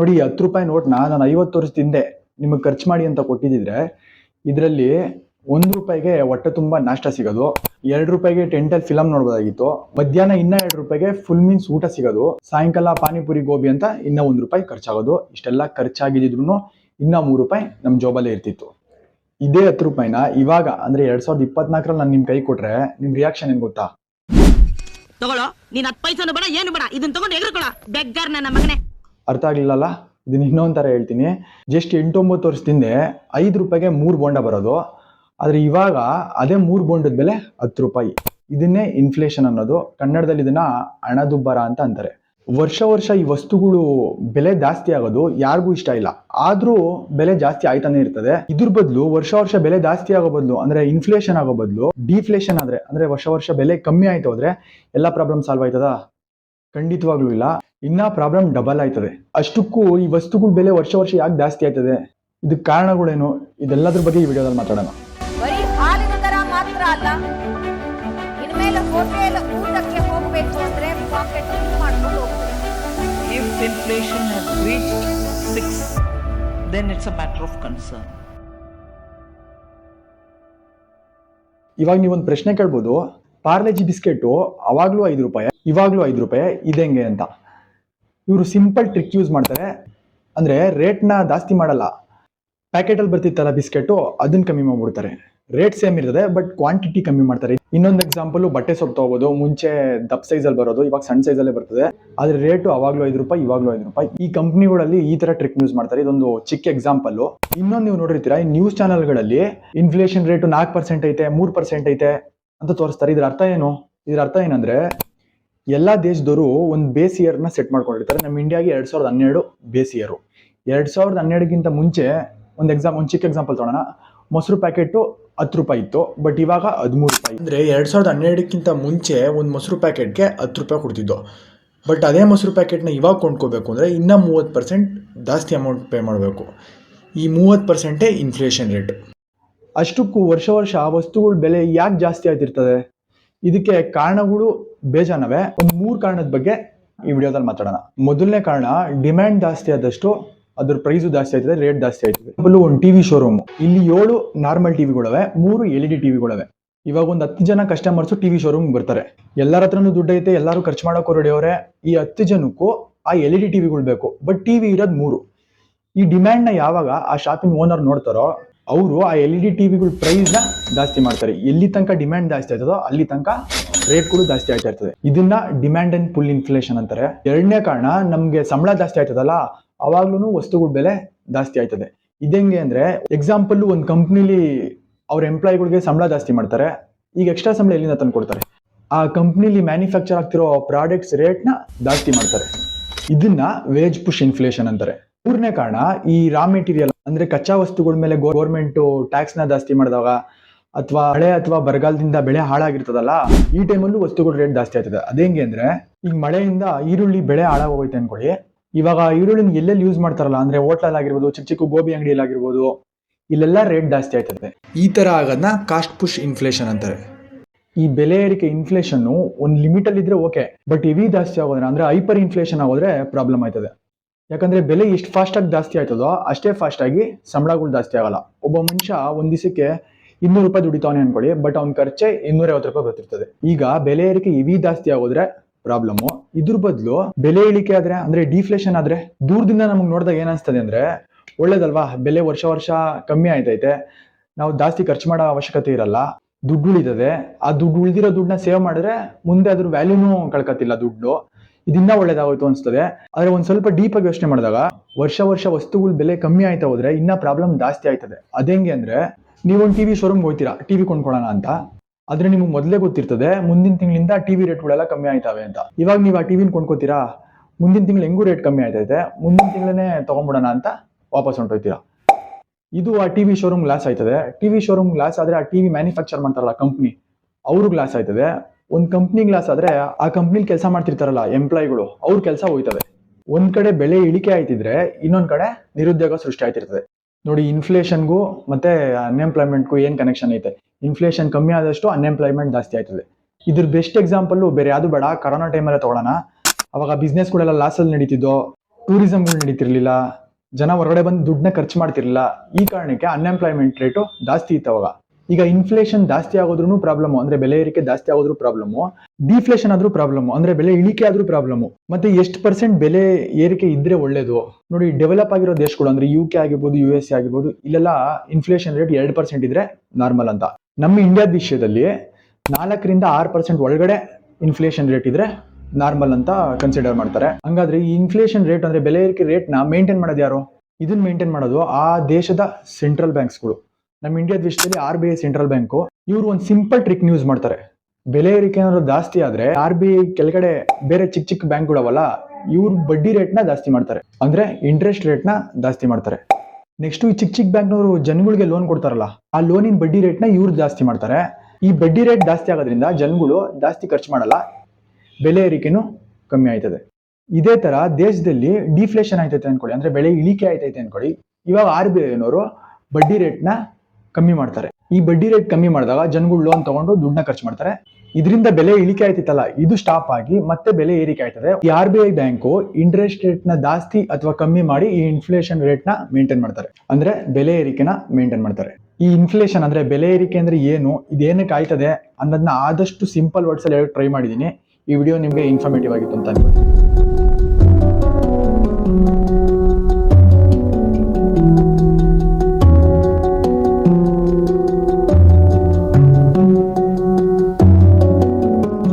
ನೋಡಿ, ಹತ್ತು ರೂಪಾಯಿ ನೋಟ್ನ ನಾನು ಐವತ್ತು ವರ್ಷದ ಹಿಂದೆ ನಿಮಗೆ ಖರ್ಚು ಮಾಡಿ ಅಂತ ಕೊಟ್ಟಿದ್ದಿದ್ರೆ, ಇದರಲ್ಲಿ ಒಂದು ರೂಪಾಯಿಗೆ ಹೊಟ್ಟೆ ತುಂಬ ನಾಷ್ಟ ಸಿಗೋದು, ಎರಡು ರೂಪಾಯಿಗೆ ಟೆಂಟಲ್ ಫಿಲಮ್ ನೋಡ್ಬೋದಾಗಿತ್ತು, ಮಧ್ಯಾಹ್ನ ಇನ್ನ ಎರಡು ರೂಪಾಯಿಗೆ ಫುಲ್ ಮೀನ್ಸ್ ಊಟ ಸಿಗೋದು, ಸಾಯಂಕಾಲ ಪಾನಿಪುರಿ ಗೋಬಿ ಅಂತ ಇನ್ನ ಒಂದು ರೂಪಾಯಿ ಖರ್ಚಾಗೋದು, ಇಷ್ಟೆಲ್ಲ ಖರ್ಚಾಗಿದ್ರು ಇನ್ನ ಮೂರು ರೂಪಾಯಿ ನಮ್ಮ ಜೋಬಲ್ಲೇ ಇರ್ತಿತ್ತು. ಇದೇ ಹತ್ತು ರೂಪಾಯಿನ ಇವಾಗ, ಅಂದ್ರೆ ಎರಡ್ ಸಾವಿರದ ಇಪ್ಪತ್ನಾಲ್ಕರಲ್ಲಿ ನಾನು ನಿಮ್ ಕೈ ಕೊಟ್ರೆ ನಿಮ್ ರಿಯಾಕ್ಷನ್ ಏನ್ ಗೊತ್ತಾ? ತಗೊಳ್ಳೋ, ನೀನ್ ಹತ್ತು ಪೈಸನು ಬೇಡ, ಏನು ಬೇಡ, ಇದನ್ನ ತಗೊಂಡು ಎಗರ್ಕೊಳ ಬೆಗ್ಗರ್ ನನ್ನ ಮಗನೇ. ಅರ್ಥ ಆಗ್ಲಿಲ್ಲಲ್ಲ? ಇದನ್ನ ಇನ್ನೊಂದು ತರ ಹೇಳ್ತೀನಿ. ಜಸ್ಟ್ ಎಂಟೊಂಬತ್ತು ವರ್ಷದಿಂದ ಐದು ರೂಪಾಯಿಗೆ ಮೂರು ಬೋಂಡ ಬರೋದು. ಆದ್ರೆ ಇವಾಗ ಅದೇ ಮೂರು ಬೋಂಡದ ಬೆಲೆ ಹತ್ತು ರೂಪಾಯಿ. ಇದನ್ನೇ ಇನ್ಫ್ಲೇಷನ್ ಅನ್ನೋದು. ಕನ್ನಡದಲ್ಲಿ ಇದನ್ನ ಹಣದುಬ್ಬರ ಅಂತ ಅಂತಾರೆ. ವರ್ಷ ವರ್ಷ ಈ ವಸ್ತುಗಳು ಬೆಲೆ ಜಾಸ್ತಿ ಆಗೋದು ಯಾರಿಗೂ ಇಷ್ಟ ಇಲ್ಲ. ಆದ್ರೂ ಬೆಲೆ ಜಾಸ್ತಿ ಆಯ್ತಾನೆ ಇರ್ತದೆ. ಇದ್ರ ಬದಲು ವರ್ಷ ವರ್ಷ ಬೆಲೆ ಜಾಸ್ತಿ ಆಗೋ ಬದಲು, ಅಂದ್ರೆ ಇನ್ಫ್ಲೇಷನ್ ಆಗೋ ಬದಲು ಡಿಫ್ಲೇಷನ್ ಆದ್ರೆ, ಅಂದ್ರೆ ವರ್ಷ ವರ್ಷ ಬೆಲೆ ಕಮ್ಮಿ ಆಯ್ತು ಹೋದ್ರೆ ಎಲ್ಲಾ ಪ್ರಾಬ್ಲಮ್ ಸಾಲ್ವ್ ಆಯ್ತದ? ಖಂಡಿತವಾಗ್ಲೂ ಇಲ್ಲ. ಇನ್ನ ಪ್ರಾಬ್ಲಮ್ ಡಬಲ್ ಆಯ್ತದೆ. ಅಷ್ಟಕ್ಕೂ ಈ ವಸ್ತುಗಳ ಬೆಲೆ ವರ್ಷ ವರ್ಷ ಯಾಕೆ ಜಾಸ್ತಿ ಆಯ್ತದೆ? ಇದಕ್ಕೆ ಕಾರಣಗಳೇನು? ಇದೆಲ್ಲದ್ರ ಬಗ್ಗೆ ಈ ವಿಡಿಯೋದಲ್ಲಿ ಮಾತಾಡೋಣ. ಬರೀ ಹಾಲಿನ ದರ ಮಾತ್ರ ಅಲ್ಲ ಇನ್ಮೇಲೆ ಹೋಟೆಲ್ ಊಟಕ್ಕೆ ಹೋಗಬೇಕು ಅಂದ್ರೆ ಪಾಕೆಟ್ ಮಾಡ್ಕೊಂಡು ಹೋಗ್ಬೇಕು. If inflation has reached 6, then it's a matter of concern. ಇವಾಗ ನೀವೊಂದು ಪ್ರಶ್ನೆ ಕೇಳ್ಬೋದು ಪಾರ್ಲೆಜಿ ಬಿಸ್ಕೆಟು ಅವಾಗ್ಲೂ ಐದು ರೂಪಾಯಿ ಇವಾಗ್ಲೂ ಐದು ರೂಪಾಯಿ ಇದೆಂಗೆ ಅಂತ. ಇವರು ಸಿಂಪಲ್ ಟ್ರಿಕ್ ಯೂಸ್ ಮಾಡ್ತಾರೆ. ಅಂದ್ರೆ ರೇಟ್ನ ಜಾಸ್ತಿ ಮಾಡಲ್ಲ. ಪ್ಯಾಕೆಟಲ್ಲಿ ಬರ್ತಿತ್ತಲ್ಲ ಬಿಸ್ಕೆಟು, ಅದನ್ನ ಕಮ್ಮಿ ಮಾಡ್ಬಿಡ್ತಾರೆ. ರೇಟ್ ಸೇಮ್ ಇರ್ತದೆ ಬಟ್ ಕ್ವಾಂಟಿಟಿ ಕಮ್ಮಿ ಮಾಡ್ತಾರೆ. ಇನ್ನೊಂದು ಎಕ್ಸಾಂಪಲ್ ಬಟ್ಟೆ ಸೊಪ್ಪು ತಗೋಬಹುದು ಮುಂಚೆ ದಪ್ ಸೈಜಲ್ಲಿ ಬರೋದು, ಇವಾಗ ಸಣ್ಣ ಸೈಜಲ್ಲೇ ಬರ್ತದೆ. ಆದ್ರೆ ರೇಟು ಅವಾಗಲೂ ಐದು ರೂಪಾಯಿ, ಇವಾಗಲೂ ಐದು ರೂಪಾಯಿ. ಈ ಕಂಪ್ನಿಗಳಲ್ಲಿ ಈ ತರ ಟ್ರಿಕ್ ಯೂಸ್ ಮಾಡ್ತಾರೆ. ಇದೊಂದು ಚಿಕ್ಕ ಎಕ್ಸಾಂಪಲ್ ಇನ್ನೊಂದು ನೀವು ನೋಡಿರ್ತೀರಾ, ಈ ನ್ಯೂಸ್ ಚಾನಲ್ಗಳಲ್ಲಿ ಇನ್ಫ್ಲೇಷನ್ ರೇಟು ನಾಲ್ಕು ಪರ್ಸೆಂಟ್ ಐತೆ, ಮೂರು ಪರ್ಸೆಂಟ್ ಐತೆ ಅಂತ ತೋರಿಸ್ತಾರೆ. ಇದ್ರ ಅರ್ಥ ಏನು? ಇದ್ರ ಅರ್ಥ ಏನಂದ್ರೆ ಎಲ್ಲಾ ದೇಶದವರು ಒಂದು ಬೇಸ್ ಇಯರ್ನ ಸೆಟ್ ಮಾಡ್ಕೊಂಡಿರ್ತಾರೆ. ನಮ್ಮ ಇಂಡಿಯಾಗೆ ಎರಡು ಸಾವಿರದ ಹನ್ನೆರಡು ಬೇಸ್ ಇಯರ್ ಎರಡ್ ಸಾವಿರದ ಹನ್ನೆರಡಕ್ಕಿಂತ ಮುಂಚೆ, ಒಂದು ಎಕ್ಸಾಮ್ ಒಂದು ಚಿಕ್ಕ ಎಕ್ಸಾಂಪಲ್ ತಗೊಳ್ಳೋಣ ಮೊಸರು ಪ್ಯಾಕೆಟು ಹತ್ತು ರೂಪಾಯಿ ಇತ್ತು ಬಟ್ ಇವಾಗ ಹದಿಮೂರು ರೂಪಾಯಿ. ಅಂದ್ರೆ ಎರಡು ಸಾವಿರದ ಹನ್ನೆರಡಕ್ಕಿಂತ ಮುಂಚೆ ಒಂದು ಮೊಸರು ಪ್ಯಾಕೆಟ್ಗೆ ಹತ್ತು ರೂಪಾಯಿ ಕೊಡ್ತಿದ್ದು. ಬಟ್ ಅದೇ ಮೊಸರು ಪ್ಯಾಕೆಟ್ನ ಇವಾಗ ಕೊಂಡ್ಕೋಬೇಕು ಅಂದರೆ ಇನ್ನೂ ಮೂವತ್ತು ಪರ್ಸೆಂಟ್ ಜಾಸ್ತಿ ಅಮೌಂಟ್ ಪೇ ಮಾಡಬೇಕು. ಈ ಮೂವತ್ತು ಪರ್ಸೆಂಟೇ ಇನ್ಫ್ಲೇಷನ್ ರೇಟ್ ಅಷ್ಟಕ್ಕೂ ವರ್ಷ ವರ್ಷ ಆ ವಸ್ತುಗಳ ಬೆಲೆ ಯಾಕೆ ಜಾಸ್ತಿ ಆಗ್ತಿರ್ತದೆ? ಇದಕ್ಕೆ ಕಾರಣಗಳು ಬೇಜಾನವೆ. ಒಂದು ಮೂರು ಕಾರಣದ ಬಗ್ಗೆ ಈ ವಿಡಿಯೋದಲ್ಲಿ ಮಾತಾಡೋಣ. ಮೊದಲನೇ ಕಾರಣ ಡಿಮ್ಯಾಂಡ್ ಜಾಸ್ತಿ ಆದಷ್ಟು ಅದ್ರ ಪ್ರೈಸು ಜಾಸ್ತಿ ಆಯ್ತದೆ ರೇಟ್ ಜಾಸ್ತಿ ಆಯ್ತದೆ. ಒಂದು ಟಿವಿ ಶೋರೂಮ್ ಇಲ್ಲಿ ಏಳು ನಾರ್ಮಲ್ ಟಿವಿಗಳವೆ ಮೂರು ಎಲ್ ಇ ಡಿ ಟಿವಿಗಳವೆ ಇವಾಗ ಒಂದು ಹತ್ತು ಜನ ಕಸ್ಟಮರ್ಸ್ ಟಿವಿ ಶೋರೂಮ್ ಬರ್ತಾರೆ. ಎಲ್ಲರ ಹತ್ರನೂ ದುಡ್ಡು ಐತೆ, ಎಲ್ಲರೂ ಖರ್ಚು ಮಾಡೋಕೆ ಹೊರಡಿಯವ್ರೆ ಈ ಹತ್ತು ಜನಕ್ಕೂ ಆ ಎಲ್ ಇ ಡಿ ಟಿವಿಗಳು ಬೇಕು. ಬಟ್ ಟಿವಿ ಇರೋದು ಮೂರು. ಈ ಡಿಮ್ಯಾಂಡ್ನ ಯಾವಾಗ ಆ ಶಾಪಿಂಗ್ ಓನರ್ ನೋಡ್ತಾರೋ, ಅವರು ಆ ಎಲ್ ಇ ಡಿ ಟಿವಿಗಳ ಪ್ರೈಸ್ನ ಜಾಸ್ತಿ ಮಾಡ್ತಾರೆ. ಎಲ್ಲಿ ತನಕ ಡಿಮ್ಯಾಂಡ್ ಜಾಸ್ತಿ ಆಯ್ತದೋ, ಅಲ್ಲಿ ತನಕ ರೇಟ್ಗಳು ಜಾಸ್ತಿ ಆಗ್ತಾ ಇರ್ತದೆ. ಇದನ್ನ ಡಿಮ್ಯಾಂಡ್ ಅಂಡ್ ಫುಲ್ ಇನ್ಫ್ಲೇಷನ್ ಅಂತಾರೆ. ಎರಡನೇ ಕಾರಣ, ನಮ್ಗೆ ಸಂಬಳ ಜಾಸ್ತಿ ಆಯ್ತದಲ್ಲ ಅವಾಗ್ಲೂ ವಸ್ತುಗಳ ಬೆಲೆ ಜಾಸ್ತಿ ಆಯ್ತದೆ. ಇದೆಂಗೆ ಅಂದ್ರೆ ಎಕ್ಸಾಂಪಲ್ ಒಂದು ಕಂಪ್ನಿಲಿ ಅವ್ರ ಎಂಪ್ಲಾಯಿಗಳಿಗೆ ಸಂಬಳ ಜಾಸ್ತಿ ಮಾಡ್ತಾರೆ. ಈಗ ಎಕ್ಸ್ಟ್ರಾ ಸಂಬಳ ಎಲ್ಲಿಂದ ತಂದು ಕೊಡ್ತಾರೆ? ಆ ಕಂಪ್ನಿಲಿ ಮ್ಯಾನುಫ್ಯಾಕ್ಚರ್ ಆಗ್ತಿರೋ ಪ್ರಾಡಕ್ಟ್ಸ್ ರೇಟ್ನ ಜಾಸ್ತಿ ಮಾಡ್ತಾರೆ. ಇದನ್ನ ವೇಜ್ ಪುಷ್ ಇನ್ಫ್ಲೇಷನ್ ಅಂತಾರೆ. ಮೂರನೇ ಕಾರಣ, ಈ ರಾ ಮೆಟೀರಿಯಲ್ ಅಂದ್ರೆ ಕಚ್ಚಾ ವಸ್ತುಗಳ ಮೇಲೆ ಗೋರ್ಮೆಂಟ್ ಟ್ಯಾಕ್ಸ್ನ ಜಾಸ್ತಿ ಮಾಡಿದಾಗ ಅಥವಾ ಮಳೆ ಅಥವಾ ಬರಗಾಲದಿಂದ ಬೆಳೆ ಹಾಳಾಗಿರ್ತದಲ್ಲ, ಈ ಟೈಮಲ್ಲೂ ವಸ್ತುಗಳ ರೇಟ್ ಜಾಸ್ತಿ ಆಗ್ತದೆ. ಅದೇಂಗೆ ಅಂದ್ರೆ, ಈಗ ಮಳೆಯಿಂದ ಈರುಳ್ಳಿ ಬೆಳೆ ಹಾಳಾಗೋಗೈತೆ ಅನ್ಕೊಳ್ಳಿ. ಇವಾಗ ಈರುಳ್ಳಿನ ಎಲ್ಲೆಲ್ಲಿ ಯೂಸ್ ಮಾಡ್ತಾರಲ್ಲ, ಅಂದ್ರೆ ಹೋಟ್ಲಲ್ಲಿ ಆಗಿರ್ಬೋದು, ಚಿಕ್ಕ ಚಿಕ್ಕ ಗೋಬಿ ಅಂಗಡಿಯಲ್ಲಿ ಆಗಿರ್ಬೋದು, ಇಲ್ಲೆಲ್ಲ ರೇಟ್ ಜಾಸ್ತಿ ಆಯ್ತದೆ ಈ ತರ ಆಗೋದನ್ನ ಕಾಸ್ಟ್ ಪುಷ್ ಇನ್ಫ್ಲೇಷನ್ ಅಂತಾರೆ. ಈ ಬೆಲೆ ಏರಿಕೆ ಇನ್ಫ್ಲೇಷನ್ ಒಂದು ಲಿಮಿಟ್ ಅಲ್ಲಿ ಇದ್ರೆ ಓಕೆ ಬಟ್ ಇವಿ ಜಾಸ್ತಿ ಆಗೋದ್ರೆ, ಅಂದ್ರೆ ಹೈಪರ್ ಇನ್ಫ್ಲೇಷನ್ ಆಗೋದ್ರೆ ಪ್ರಾಬ್ಲಮ್ ಆಯ್ತದೆ. ಯಾಕಂದ್ರೆ ಬೆಲೆ ಎಷ್ಟು ಫಾಸ್ಟ್ ಆಗಿ ಜಾಸ್ತಿ ಆಯ್ತದೋ, ಅಷ್ಟೇ ಫಾಸ್ಟ್ ಆಗಿ ಸಂಬಳಗಳು ಜಾಸ್ತಿ ಆಗಲ್ಲ. ಒಬ್ಬ ಮನುಷ್ಯ ಒಂದ್ ದಿವಸಕ್ಕೆ ಇನ್ನೂರು ರೂಪಾಯಿ ದುಡಿತಾವನೆ ಅನ್ಕೊಳ್ಳಿ ಬಟ್ ಅವ್ನ ಖರ್ಚೆ ಇನ್ನೂರ ಐವತ್ತು ರೂಪಾಯಿ ಬರ್ತಿರ್ತದೆ. ಈಗ ಬೆಲೆ ಏರಿಕೆ ಇವಿ ಜಾಸ್ತಿ ಆಗೋದ್ರೆ ಪ್ರಾಬ್ಲಮ್ ಇದ್ರ ಬದಲು ಬೆಲೆ ಇಳಿಕೆ ಆದ್ರೆ, ಅಂದ್ರೆ ಡಿಫ್ಲೇಷನ್ ಆದ್ರೆ, ದೂರದಿಂದ ನಮಗೆ ನೋಡಿದಾಗ ಏನ್ ಅನ್ಸ್ತದೆ ಅಂದ್ರೆ, ಒಳ್ಳೇದಲ್ವಾ? ಬೆಲೆ ವರ್ಷ ವರ್ಷ ಕಮ್ಮಿ ಆಯ್ತೈತೆ. ನಾವು ಜಾಸ್ತಿ ಖರ್ಚು ಮಾಡೋ ಅವಶ್ಯಕತೆ ಇರಲ್ಲ. ದುಡ್ಡು ಉಳಿತದೆ. ಆ ದುಡ್ಡು ಉಳಿದಿರೋ ದುಡ್ಡನ್ನ ಸೇವ್ ಮಾಡಿದ್ರೆ ಮುಂದೆ ಅದ್ರ ವ್ಯಾಲ್ಯೂನು ಕಳ್ಕತ್ತಿಲ್ಲ ದುಡ್ಡು. ಇದನ್ನ ಒಳ್ಳೇದಾಗೋಯ್ತು ಅನ್ಸ್ತದೆ. ಆದ್ರೆ ಒಂದ್ ಸ್ವಲ್ಪ ಡೀಪ್ ಆಗಿ ಯೋಚನೆ ಮಾಡಿದಾಗ, ವರ್ಷ ವರ್ಷ ವಸ್ತುಗಳ ಬೆಲೆ ಕಮ್ಮಿ ಆಯ್ತಾ ಹೋದ್ರೆ ಇನ್ನ ಪ್ರಾಬ್ಲಮ್ ಜಾಸ್ತಿ ಆಯ್ತದೆ. ಅದೇಂಗೆ ಅಂದ್ರೆ ನೀವೊಂದು ಟಿವಿ ಶೋರೂಮ್ಗೆ ಹೋಗ್ತೀರಾ? ಟಿವಿ ಕೊಂಡ್ಕೊಳ್ಳೋಣ ಅಂತ. ಆದ್ರೆ ನಿಮಗೆ ಮೊದಲೇ ಗೊತ್ತಿರ್ತದೆ, ಮುಂದಿನ ತಿಂಗಳಿಂದ ಟಿವಿ ರೇಟ್ಗಳೆಲ್ಲ ಕಮ್ಮಿ ಆಯ್ತಾವೆ ಅಂತ. ಇವಾಗ ನೀವು ಆ ಟಿವಿನ ಕೊಂಡ್ಕೋತೀರಾ? ಮುಂದಿನ ತಿಂಗಳು ಹೆಂಗೂ ರೇಟ್ ಕಮ್ಮಿ ಆಯ್ತೈತೆ? ಮುಂದಿನ ತಿಂಗಳೇ ತಗೊಂಡ್ಬಿಡೋಣ ಅಂತ ವಾಪಸ್ ಹೊಂಟೋಯ್ತೀರಾ? ಇದು ಆ ಟಿವಿ ಶೋರೂಮ್ ಲಾಸ್ ಆಯ್ತದೆ. ಟಿವಿ ಶೋರೂಮ್ ಲಾಸ್ ಆದ್ರೆ ಆ ಟಿವಿ ಮ್ಯಾನುಫ್ಯಾಕ್ಚರ್ ಮಾಡ್ತಾರಲ್ಲ ಕಂಪ್ನಿ ಅವರು ಗ್ಲಾಸ್ ಆಯ್ತದೆ. ಒಂದು ಕಂಪ್ನಿ ಲಾಸ್ ಆದ್ರೆ ಆ ಕಂಪ್ನಿಲಿ ಕೆಲಸ ಮಾಡ್ತಿರ್ತಾರಲ್ಲ ಎಂಪ್ಲಾಯಿಗಳು ಅವ್ರ ಕೆಲಸ ಹೋಯ್ತವೆ. ಒಂದ್ ಕಡೆ ಬೆಲೆ ಇಳಿಕೆ ಆಯ್ತಿದ್ರೆ ಇನ್ನೊಂದ್ ಕಡೆ ನಿರುದ್ಯೋಗ ಸೃಷ್ಟಿ ಆಯ್ತಿರ್ತದೆ. ನೋಡಿ ಇನ್ಫ್ಲೇಷನ್ಗೂ ಮತ್ತೆ ಅನ್ಎಂಪ್ಲಾಯ್ಮೆಂಟ್ಗೂ ಏನ್ ಕನೆಕ್ಷನ್ ಐತೆ? ಇನ್ಫ್ಲೇಷನ್ ಕಮ್ಮಿ ಆದಷ್ಟು ಅನ್ಎಂಪ್ಲಾಯ್ಮೆಂಟ್ ಜಾಸ್ತಿ ಆಯ್ತದೆ. ಇದ್ರ ಬೆಸ್ಟ್ ಎಕ್ಸಾಂಪಲ್ಲು ಬೇರೆ ಯಾವುದು ಬೇಡ. ಕರೋನಾ ಟೈಮಲ್ಲೇ ತಗೊಳ್ಳೋಣ. ಅವಾಗ ಬಿಸ್ನೆಸ್ಗಳೆಲ್ಲ ಲಾಸಲ್ಲಿ ನಡೀತಿದ್ದೋ ಟೂರಿಸಮ್ಗಳು ನಡೀತಿರ್ಲಿಲ್ಲ. ಜನ ಹೊರಗಡೆ ಬಂದು ದುಡ್ಡನ್ನ ಖರ್ಚು ಮಾಡ್ತಿರ್ಲಿಲ್ಲ. ಈ ಕಾರಣಕ್ಕೆ ಅನ್ಎಂಪ್ಲಾಯ್ಮೆಂಟ್ ರೇಟು ಜಾಸ್ತಿ ಇತ್ತು ಅವಾಗ. ಈಗ ಇನ್ಫ್ಲೇಷನ್ ಜಾಸ್ತಿ ಆಗೋದ್ರೂ ಪ್ರಾಬ್ಲಮ್ ಅಂದ್ರೆ ಬೆಲೆ ಏರಿಕೆ ಜಾಸ್ತಿ ಆಗೋದ್ರೂ ಪ್ರಾಬ್ಲಮ್ ಡಿಫ್ಲೇಷನ್ ಆದ್ರೂ ಪ್ರಾಬ್ಲಮ್ ಅಂದ್ರೆ ಬೆಲೆ ಇಳಿಕೆ ಆದ್ರೂ ಪ್ರಾಬ್ಲಮ್ ಮತ್ತೆ ಎಷ್ಟು ಪರ್ಸೆಂಟ್ ಬೆಲೆ ಏರಿಕೆ ಇದ್ರೆ ಒಳ್ಳೇದು? ನೋಡಿ ಡೆವಲಪ್ ಆಗಿರೋ ದೇಶಗಳು, ಅಂದ್ರೆ ಯು ಕೆ ಆಗಿರ್ಬೋದು ಯು ಎಸ್ ಆಗಿರ್ಬೋದು, ಇಲ್ಲೆಲ್ಲ ಇನ್ಫ್ಲೇಷನ್ ರೇಟ್ ಎರಡು ಪರ್ಸೆಂಟ್ ಇದ್ರೆ ನಾರ್ಮಲ್ ಅಂತ. ನಮ್ಮ ಇಂಡಿಯಾ ವಿಷಯದಲ್ಲಿ ನಾಲ್ಕರಿಂದ ಆರು ಪರ್ಸೆಂಟ್ ಒಳಗಡೆ ಇನ್ಫ್ಲೇಷನ್ ರೇಟ್ ಇದ್ರೆ ನಾರ್ಮಲ್ ಅಂತ ಕನ್ಸಿಡರ್ ಮಾಡ್ತಾರೆ. ಹಂಗಾದ್ರೆ ಈ ಇನ್ಫ್ಲೇಷನ್ ರೇಟ್ ಅಂದ್ರೆ ಬೆಲೆ ಏರಿಕೆ ರೇಟ್ನ ಮೇಂಟೈನ್ ಮಾಡೋದು ಯಾರು? ಇದನ್ನ ಮೇಂಟೈನ್ ಮಾಡೋದು ಆ ದೇಶದ ಸೆಂಟ್ರಲ್ ಬ್ಯಾಂಕ್ಸ್ಗಳು ನಮ್ಮ ಇಂಡಿಯಾ ದೇಶದಲ್ಲಿ R B I central bank ಇವರು ಒಂದು ಸಿಂಪಲ್ ಟ್ರಿಕ್ ಯೂಸ್ ಮಾಡ್ತಾರೆ. ಬೆಲೆ ಏರಿಕೆ ಏನಾದ್ರು ಜಾಸ್ತಿ ಆದ್ರೆ ಆರ್ ಬಿ ಐ ಕೆಳಗಡೆ ಬೇರೆ ಚಿಕ್ಕ ಚಿಕ್ಕ ಬ್ಯಾಂಕ್ಗಳವಲ್ಲ ಇವ್ರು ಬಡ್ಡಿ ರೇಟ್ನ ಜಾಸ್ತಿ ಮಾಡ್ತಾರೆ. ಅಂದ್ರೆ ಇಂಟ್ರೆಸ್ಟ್ ರೇಟ್ನ ಜಾಸ್ತಿ ಮಾಡ್ತಾರೆ. ನೆಕ್ಸ್ಟ್ ಈ ಚಿಕ್ಕ ಚಿಕ್ಕ ಬ್ಯಾಂಕ್ನವರು ಜನಗಳಿಗೆ ಲೋನ್ ಕೊಡ್ತಾರಲ್ಲ, ಆ ಲೋನಿನ ಬಡ್ಡಿ ರೇಟ್ನ ಇವ್ರು ಜಾಸ್ತಿ ಮಾಡ್ತಾರೆ. ಈ ಬಡ್ಡಿ ರೇಟ್ ಜಾಸ್ತಿ ಆಗೋದ್ರಿಂದ ಜನಗಳು ಜಾಸ್ತಿ ಖರ್ಚು ಮಾಡಲ್ಲ, ಬೆಲೆ ಏರಿಕೆನೂ ಕಮ್ಮಿ ಆಯ್ತದೆ. ಇದೇ ತರ ದೇಶದಲ್ಲಿ ಡಿಫ್ಲೇಷನ್ ಆಯ್ತೈತೆ ಅನ್ಕೊಳ್ಳಿ ಅಂದ್ರೆ ಬೆಲೆ ಇಳಿಕೆ ಆಯ್ತೈತೆ ಅನ್ಕೊಳ್ಳಿ ಇವಾಗ ಆರ್ ಬಿ ಐನವರು ಬಡ್ಡಿ ರೇಟ್ನ ಕಮ್ಮಿ ಮಾಡ್ತಾರೆ. ಈ ಬಡ್ಡಿ ರೇಟ್ ಕಮ್ಮಿ ಮಾಡಿದಾಗ ಜನಗಳು ಲೋನ್ ತಗೊಂಡು ದುಡ್ಡನ್ನ ಖರ್ಚು ಮಾಡ್ತಾರೆ. ಇದರಿಂದ ಬೆಲೆ ಇಳಿಕೆ ಆಯ್ತಿತ್ತಲ್ಲ, ಇದು ಸ್ಟಾಪ್ ಆಗಿ ಮತ್ತೆ ಬೆಲೆ ಏರಿಕೆ ಆಯ್ತದೆ. R B I bank interest ರೇಟ್ನ ಜಾಸ್ತಿ ಅಥವಾ ಕಮ್ಮಿ ಮಾಡಿ ಈ ಇನ್ಫ್ಲೇಷನ್ ರೇಟ್ನ ಮೇಂಟೈನ್ ಮಾಡ್ತಾರೆ. ಅಂದ್ರೆ ಬೆಲೆ ಏರಿಕೆನ ಮೇಂಟೈನ್ ಮಾಡ್ತಾರೆ. ಈ ಇನ್ಫ್ಲೇಷನ್ ಅಂದ್ರೆ ಬೆಲೆ ಏರಿಕೆ ಅಂದ್ರೆ ಏನು, ಇದೇನಕ್ಕೆ ಆಯ್ತದೆ ಅನ್ನೋದನ್ನ ಆದಷ್ಟು ಸಿಂಪಲ್ ವರ್ಡ್ಸ್ ಅಲ್ಲಿ ಟ್ರೈ ಮಾಡಿದೀನಿ. ಈ ವಿಡಿಯೋ ನಿಮಗೆ ಇನ್ಫಾರ್ಮೇಟಿವ್ ಆಗಿತ್ತು ಅಂತ ಅನ್ಕೊಳ್ತೀನಿ.